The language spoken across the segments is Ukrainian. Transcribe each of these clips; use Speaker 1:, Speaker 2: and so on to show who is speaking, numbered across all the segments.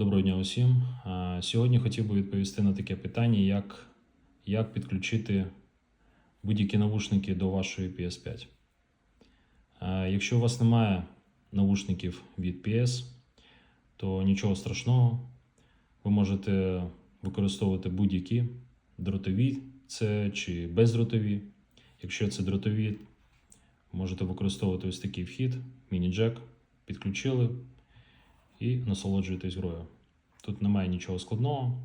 Speaker 1: Доброго дня усім. Сьогодні хотів би відповісти на таке питання, як, як підключити будь-які навушники до вашої PS5. Якщо у вас немає навушників від PS, то нічого страшного. Ви можете використовувати будь-які дротові це чи бездротові. Якщо це дротові, можете використовувати ось такий вхід, міні-джек, підключили і насолоджуєтесь грою. Тут немає нічого складного.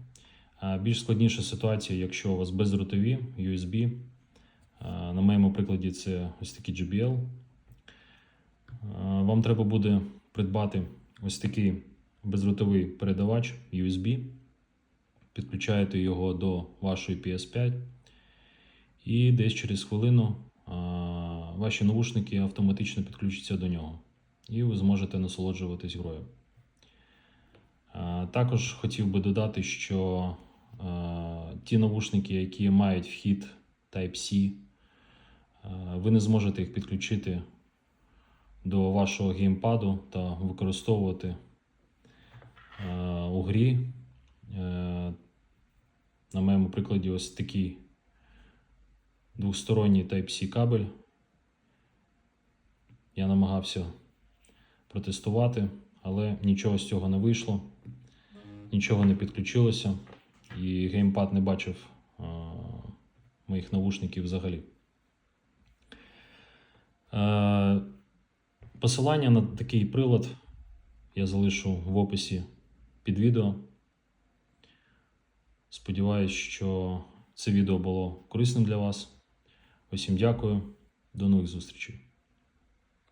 Speaker 1: Більш складніша ситуація, якщо у вас бездротові USB. На моєму прикладі це ось такі JBL. Вам треба буде придбати ось такий бездротовий передавач USB. Підключаєте його до вашої PS5. І десь через хвилину ваші навушники автоматично підключаться до нього. І ви зможете насолоджуватись грою. А, Також хотів би додати, що ті навушники, які мають вхід Type-C, ви не зможете їх підключити до вашого геймпаду та використовувати у грі. Е, На моєму прикладі ось такий двосторонній Type-C кабель. Я намагався протестувати, але нічого з цього не вийшло, нічого не підключилося, і геймпад не бачив а, моїх навушників взагалі. Е, посилання на такий прилад я залишу в описі під відео. Сподіваюсь, що це відео було корисним для вас. Усім дякую, до нових зустрічей.